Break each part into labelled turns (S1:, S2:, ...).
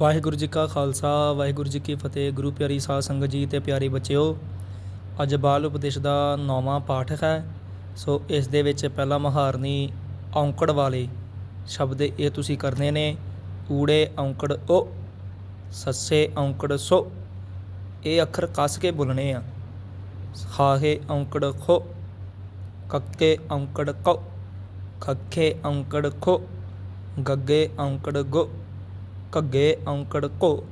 S1: ਵਾਹਿਗੁਰੂ ਜੀ ਕਾ ਖਾਲਸਾ, ਵਾਹਿਗੁਰੂ ਜੀ ਕੀ ਫਤਿਹ। ਗੁਰੂ ਪਿਆਰੀ ਸਾਧ ਸੰਗਤ ਜੀ ਤੇ ਪਿਆਰੇ ਬੱਚਿਓ, ਅੱਜ ਬਾਲ ਉਪਦੇਸ਼ ਦਾ ਨੌਵਾਂ ਪਾਠ ਹੈ। ਸੋ ਇਸ ਦੇ ਵਿੱਚ ਪਹਿਲਾ ਮਹਾਰਨੀ ਔਂਕੜ ਵਾਲੇ ਸ਼ਬਦ ਇਹ ਤੁਸੀਂ ਕਰਨੇ ਨੇ। ਊੜੇ ਔਂਕੜ ਓ, ਸੱਸੇ ਔਂਕੜ ਸੋ। ਇਹ ਅੱਖਰ ਕੱਸ ਕੇ ਬੋਲਣੇ ਆ। ਖਾਹੇ ਔਂਕੜ ਖੋ, ਕੱਕੇ ਔਂਕੜ ਕੋ ਖੱਖੇ ਔਂਕੜ ਖੋ, ਗੱਗੇ ਔਂਕੜ ਗੋ। ਘੱਗੇ ਔਂਕੜ ਘੋ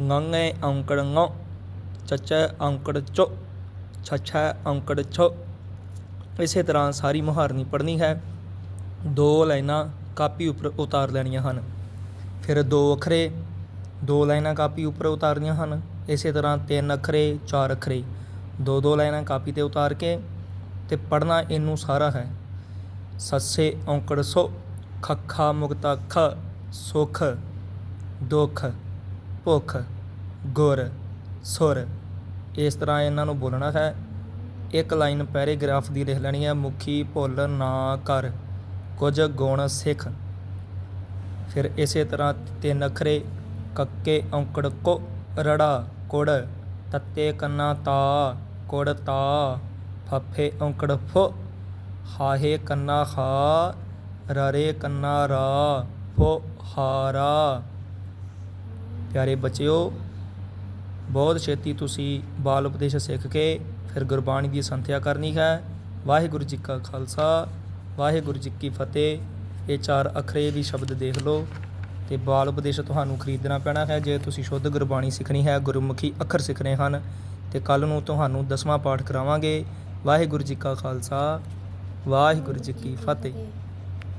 S1: ngੰਗੇ ਔਂਕੜ ngੋ ਚੱਚਾ ਔਂਕੜ ਚੋ ਛੱਛਾ ਔਂਕੜ ਛੋ ਇਸੇ ਤਰ੍ਹਾਂ ਸਾਰੀ ਮੁਹਾਰਨੀ ਪੜ੍ਹਨੀ ਹੈ। ਦੋ ਲਾਈਨਾਂ ਕਾਪੀ ਉੱਪਰ ਉਤਾਰ ਲੈਣੀਆਂ ਹਨ। ਫਿਰ ਦੋ ਅੱਖਰੇ, ਦੋ ਲਾਈਨਾਂ ਕਾਪੀ ਉੱਪਰ ਉਤਾਰਨੀਆਂ ਹਨ। ਇਸੇ ਤਰ੍ਹਾਂ ਤਿੰਨ ਅੱਖਰੇ, ਚਾਰ ਅੱਖਰੇ। ਦੋ ਦੋ ਲਾਈਨਾਂ ਕਾਪੀ ਤੇ ਉਤਾਰ ਕੇ ਤੇ ਪੜ੍ਹਨਾ ਇਹਨੂੰ ਸਾਰਾ ਹੈ। ਸੱਸੇ ਔਂਕੜ ਸੋ, ਖੱਖਾ ਮੁਕਤਾ ਖ ਸੁਖ ਦੁੱਖ, ਭੁੱਖ, ਗੁਰ, ਸੁਰ, ਇਸ ਤਰ੍ਹਾਂ ਇਹਨਾਂ ਨੂੰ ਬੋਲਣਾ ਹੈ। ਇੱਕ ਲਾਈਨ ਪੈਰਾਗ੍ਰਾਫ ਦੀ ਲਿਖ ਲੈਣੀ ਹੈ, ਮੁਖੀ ਭੁੱਲ ਨਾ ਕਰ, ਕੁਝ ਗੁਣ ਸਿੱਖ। ਫਿਰ ਇਸੇ ਤਰ੍ਹਾਂ ਤਿੰਨ ਅੱਖਰੇ ਕੱਕੇ ਔਂਕੜ ਕੋ ਰੜਾ, ਕੁੜ ਤੱਤੇ ਕੰਨਾ ਤਾ, ਕੁੜ ਤਾ, ਫੱਫੇ ਔਂਕੜ ਫੁ, ਹਾਹੇ ਕੰਨਾ ਖਾ, ਰਰੇ ਕੰਨਾ ਰਾ, ਫੁ ਹਾਰਾ। ਪਿਆਰੇ ਬੱਚਿਓ, ਬਹੁਤ ਛੇਤੀ ਤੁਸੀਂ ਬਾਲ ਉਪਦੇਸ਼ ਸਿੱਖ ਕੇ ਫਿਰ ਗੁਰਬਾਣੀ ਦੀ ਸੰਥਿਆ ਕਰਨੀ ਹੈ। ਵਾਹਿਗੁਰੂ ਜੀ ਕਾ ਖਾਲਸਾ, ਵਾਹਿਗੁਰੂ ਜੀ ਕੀ ਫਤਿਹ। ਇਹ ਚਾਰ ਅੱਖਰੇ ਵੀ ਸ਼ਬਦ ਦੇਖ ਲਓ ਤੇ ਬਾਲ ਉਪਦੇਸ਼ ਤੁਹਾਨੂੰ ਖਰੀਦਣਾ ਪੈਣਾ ਹੈ। ਜੇ ਤੁਸੀਂ ਸ਼ੁੱਧ ਗੁਰਬਾਣੀ ਸਿੱਖਣੀ ਹੈ, ਗੁਰਮੁਖੀ ਅੱਖਰ ਸਿੱਖਣੇ ਹਨ, ਤੇ ਕੱਲ ਨੂੰ ਤੁਹਾਨੂੰ ਦਸਵਾਂ ਪਾਠ ਕਰਾਵਾਂਗੇ। ਵਾਹਿਗੁਰੂ ਜੀ ਕਾ ਖਾਲਸਾ, ਵਾਹਿਗੁਰੂ ਜੀ ਕੀ ਫਤਿਹ।